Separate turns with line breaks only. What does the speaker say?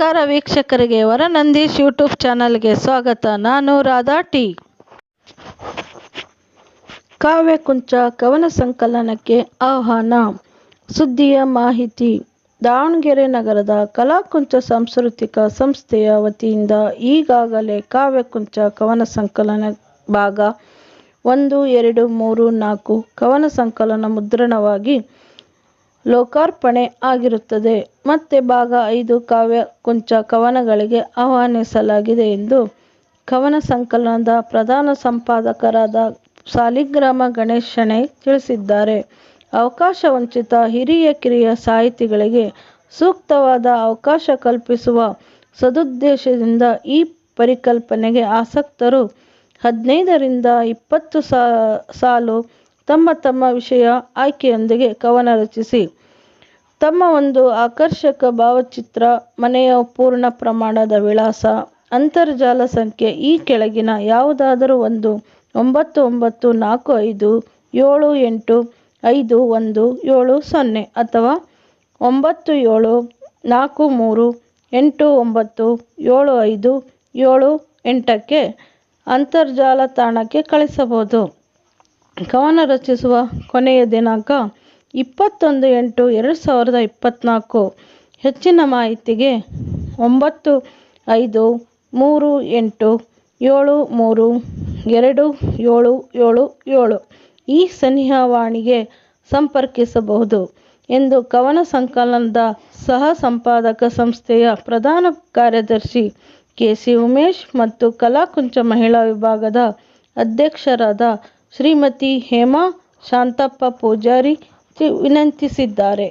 ನಮಸ್ಕಾರ ವೀಕ್ಷಕರಿಗೆ, ವರನಂದೀಶ್ ಯೂಟ್ಯೂಬ್ ಚಾನಲ್ಗೆ ಸ್ವಾಗತ. ನಾನು ರಾಧಾ ಟಿ. ಕಾವ್ಯಕುಂಚ ಕವನ ಸಂಕಲನಕ್ಕೆ ಆಹ್ವಾನ. ಸುದ್ದಿಯ ಮಾಹಿತಿ. ದಾವಣಗೆರೆ ನಗರದ ಕಲಾಕುಂಚ ಸಾಂಸ್ಕೃತಿಕ ಸಂಸ್ಥೆಯ ವತಿಯಿಂದ ಈಗಾಗಲೇ ಕಾವ್ಯಕುಂಚ ಕವನ ಸಂಕಲನ ಭಾಗ ಒಂದು, ಎರಡು, ಮೂರು, ನಾಲ್ಕು ಕವನ ಸಂಕಲನ ಮುದ್ರಣವಾಗಿ ಲೋಕಾರ್ಪಣೆ ಆಗಿರುತ್ತದೆ. ಮತ್ತೆ ಭಾಗ ಐದು, ಕಾವ್ಯ ಕುಂಚ ಕವನಗಳಿಗೆ ಆಹ್ವಾನಿಸಲಾಗಿದೆ ಎಂದು ಕವನ ಸಂಕಲನದ ಪ್ರಧಾನ ಸಂಪಾದಕರಾದ ಸಾಲಿಗ್ರಾಮ ಗಣೇಶಣೆ ತಿಳಿಸಿದ್ದಾರೆ. ಅವಕಾಶ ವಂಚಿತ ಹಿರಿಯ ಕಿರಿಯ ಸಾಹಿತಿಗಳಿಗೆ ಸೂಕ್ತವಾದ ಅವಕಾಶ ಕಲ್ಪಿಸುವ ಸದುದ್ದೇಶದಿಂದ ಈ ಪರಿಕಲ್ಪನೆಗೆ ಆಸಕ್ತರು ಹದಿನೈದರಿಂದ ಇಪ್ಪತ್ತು ಸಾಲು ತಮ್ಮ ತಮ್ಮ ವಿಷಯ ಆಯ್ಕೆಯೊಂದಿಗೆ ಕವನ ರಚಿಸಿ. ತಮ್ಮ ಒಂದು ಆಕರ್ಷಕ ಭಾವಚಿತ್ರ, ಮನೆಯ ಪೂರ್ಣ ಪ್ರಮಾಣದ ವಿಳಾಸ, ಅಂತರ್ಜಾಲ ಸಂಖ್ಯೆ, ಈ ಕೆಳಗಿನ ಯಾವುದಾದರೂ ಒಂದು, ಒಂಬತ್ತು ಒಂಬತ್ತು, ನಾಲ್ಕು, ಐದು, ಏಳು, ಎಂಟು, ಐದು, ಒಂದು, ಏಳು, ಸೊನ್ನೆ ಅಥವಾ ಒಂಬತ್ತು, ಏಳು, ನಾಲ್ಕು, ಮೂರು, ಎಂಟು, ಒಂಬತ್ತು, ಏಳು, ಐದು, ಏಳು, ಎಂಟಕ್ಕೆ ಅಂತರ್ಜಾಲ ತಾಣಕ್ಕೆ ಕಳಿಸಬಹುದು. ಕವನ ರಚಿಸುವ ಕೊನೆಯ ದಿನಾಂಕ ಇಪ್ಪತ್ತೊಂದು ಎಂಟು ಎರಡು ಸಾವಿರದ ಇಪ್ಪತ್ತ್ನಾಲ್ಕು ಹೆಚ್ಚಿನ ಮಾಹಿತಿಗೆ ಒಂಬತ್ತು, ಐದು, ಮೂರು, ಎಂಟು, ಏಳು, ಮೂರು, ಎರಡು, ಏಳು ಏಳು ಏಳು ಈ ಸನಿಹವಾಣಿಗೆ ಸಂಪರ್ಕಿಸಬಹುದು ಎಂದು ಕವನ ಸಂಕಲನದ ಸಹ ಸಂಪಾದಕ ಸಂಸ್ಥೆಯ ಪ್ರಧಾನ ಕಾರ್ಯದರ್ಶಿ ಕೆ ಸಿ ಉಮೇಶ್ ಮತ್ತು ಕಲಾಕುಂಚ ಮಹಿಳಾ ವಿಭಾಗದ ಅಧ್ಯಕ್ಷರಾದ ಶ್ರೀಮತಿ ಹೇಮಾ ಶಾಂತಪ್ಪ ಪೂಜಾರಿ ವಿನಂತಿಸಿದ್ದಾರೆ